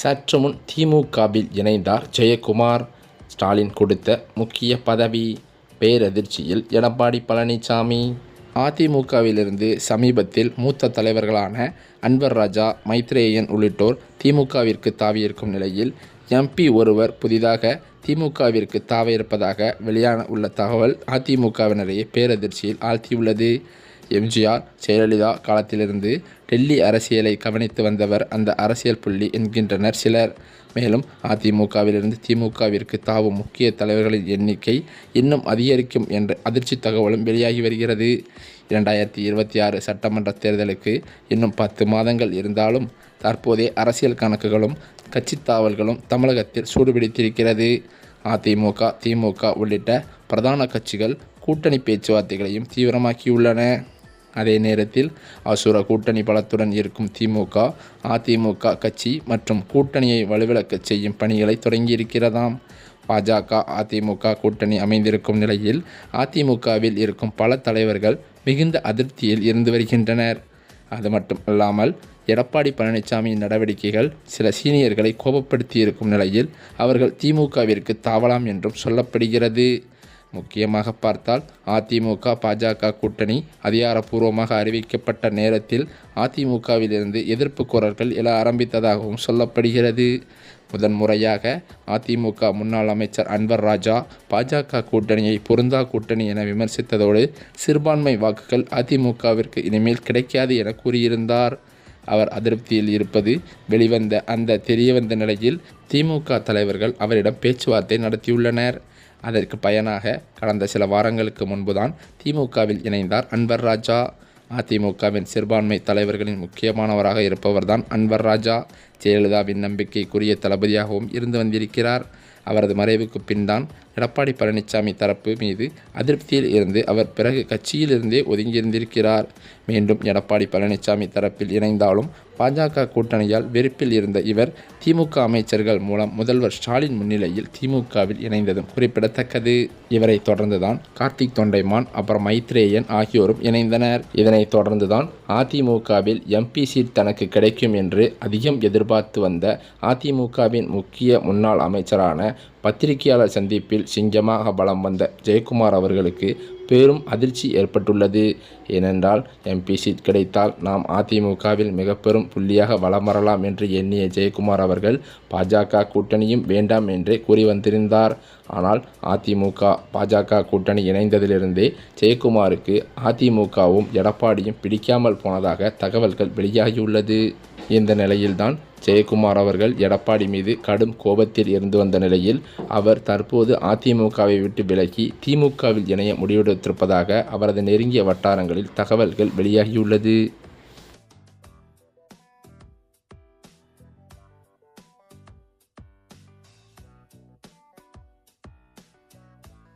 சற்று முன் திமுகவில் இணைந்தார் ஜெயக்குமார். ஸ்டாலின் கொடுத்த முக்கிய பதவி பேரதிர்ச்சியில் எடப்பாடி பழனிசாமி. அதிமுகவிலிருந்து சமீபத்தில் மூத்த தலைவர்களான அன்வர் ராஜா மைத்ரேயன் உள்ளிட்டோர் திமுகவிற்கு தாவியிருக்கும் நிலையில் எம்பி ஒருவர் புதிதாக திமுகவிற்கு தாவ இருப்பதாக வெளியான உள்ள தகவல் அதிமுகவினரையே பேரதிர்ச்சியில் ஆழ்த்தியுள்ளது. எம்ஜிஆர் ஜெயலலிதா காலத்திலிருந்து டெல்லி அரசியலை கவனித்து வந்தவர் அந்த அரசியல் புள்ளி என்கின்றனர் சிலர். மேலும் அதிமுகவிலிருந்து திமுகவிற்கு தாவும் முக்கிய தலைவர்களின் எண்ணிக்கை இன்னும் அதிகரிக்கும் என்ற அதிர்ச்சி தகவலும் வெளியாகி வருகிறது. இரண்டாயிரத்தி இருபத்தி ஆறு சட்டமன்ற தேர்தலுக்கு இன்னும் பத்து மாதங்கள் இருந்தாலும் தற்போதைய அரசியல் கணக்குகளும் கட்சி தாவல்களும் தமிழகத்தில் சூடுபிடித்திருக்கிறது. அதிமுக திமுக உள்ளிட்ட பிரதான கட்சிகள் கூட்டணி பேச்சுவார்த்தைகளையும் தீவிரமாக்கியுள்ளன. அதே நேரத்தில் அசுர கூட்டணி பலத்துடன் இருக்கும் திமுக அதிமுக கட்சி மற்றும் கூட்டணியை வலுவிழக்கச் செய்யும் பணிகளை தொடங்கியிருக்கிறதாம். பாஜக அதிமுக கூட்டணி அமைந்திருக்கும் நிலையில் அதிமுகவில் இருக்கும் பல தலைவர்கள் மிகுந்த அதிருப்தியில் இருந்து வருகின்றனர். அது மட்டும் அல்லாமல் எடப்பாடி பழனிசாமியின் நடவடிக்கைகள் சில சீனியர்களை கோபப்படுத்தி இருக்கும் நிலையில் அவர்கள் திமுகவிற்கு தாவலாம் என்றும் சொல்லப்படுகிறது. முக்கியமாக பார்த்தால் அதிமுக பாஜக கூட்டணி அதிகாரப்பூர்வமாக அறிவிக்கப்பட்ட நேரத்தில் அதிமுகவிலிருந்து எதிர்ப்பு குரல்கள் எழ ஆரம்பித்ததாகவும் சொல்லப்படுகிறது. முதன்முறையாக அதிமுக முன்னாள் அமைச்சர் அன்வர் ராஜா பாஜக கூட்டணியை பொருந்தா கூட்டணி என விமர்சித்ததோடு சிறுபான்மை வாக்குகள் அதிமுகவிற்கு இனிமேல் கிடைக்காது என கூறியிருந்தார். அவர் அதிருப்தியில் இருப்பது வெளிவந்த அந்த தெரியவந்த நிலையில் திமுக தலைவர்கள் அவரிடம் பேச்சுவார்த்தை நடத்தியுள்ளனர். அதற்கு பயனாக கடந்த சில வாரங்களுக்கு முன்புதான் திமுகவில் இணைந்தார் அன்வர் ராஜா. அதிமுகவின் சிறுபான்மை தலைவர்களின் முக்கியமானவராக இருப்பவர்தான் அன்வர் ராஜா. ஜெயலலிதாவின் நம்பிக்கைக்குரிய தளபதியாகவும் இருந்து வந்திருக்கிறார். அவரது மறைவுக்கு பின்தான் எடப்பாடி பழனிசாமி தரப்பு மீது அதிருப்தியில் இருந்து அவர் பிறகு கட்சியிலிருந்தே ஒதுங்கியிருந்திருக்கிறார். மீண்டும் எடப்பாடி பழனிசாமி தரப்பில் இணைந்தாலும் பாஜக கூட்டணியால் வெறுப்பில் இருந்த இவர் திமுக அமைச்சர்கள் மூலம் முதல்வர் ஸ்டாலின் முன்னிலையில் திமுகவில் இணைந்ததும் குறிப்பிடத்தக்கது. இவரை தொடர்ந்துதான் கார்த்திக் தொண்டைமான் அப்புறம் மைத்ரேயன் ஆகியோரும் இணைந்தனர். இதனைத் தொடர்ந்துதான் அதிமுகவில் எம்பி சீட் தனக்கு கிடைக்கும் என்று அதிகம் எதிர்பார்த்து வந்த அதிமுகவின் முக்கிய முன்னாள் அமைச்சரான பத்திரிகையாளர் சந்திப்பில் சிங்கமாக பலம் வந்த ஜெயக்குமார் அவர்களுக்கு பெரும் அதிர்ச்சி ஏற்பட்டுள்ளது. ஏனென்றால் எம்பி சீட் கிடைத்தால் நாம் அதிமுகவில் மிக பெரும் புள்ளியாக வலம் வரலாம் என்று எண்ணிய ஜெயக்குமார் அவர்கள் பாஜக கூட்டணியும் வேண்டாம் என்றே கூறி வந்திருந்தார். ஆனால் அதிமுக பாஜக கூட்டணி இணைந்ததிலிருந்தே ஜெயக்குமாருக்கு அதிமுகவும் எடப்பாடியும் பிடிக்காமல் போனதாக தகவல்கள் வெளியாகியுள்ளது. இந்த நிலையில்தான் ஜெயக்குமார் அவர்கள் எடப்பாடி மீது கடும் கோபத்தில் இருந்து வந்த நிலையில் அவர் தற்போது அதிமுகவை விட்டு விலகி திமுகவில் இணைய முடிவெடுத்திருப்பதாக அவரது நெருங்கிய வட்டாரங்களில் தகவல்கள் வெளியாகியுள்ளது.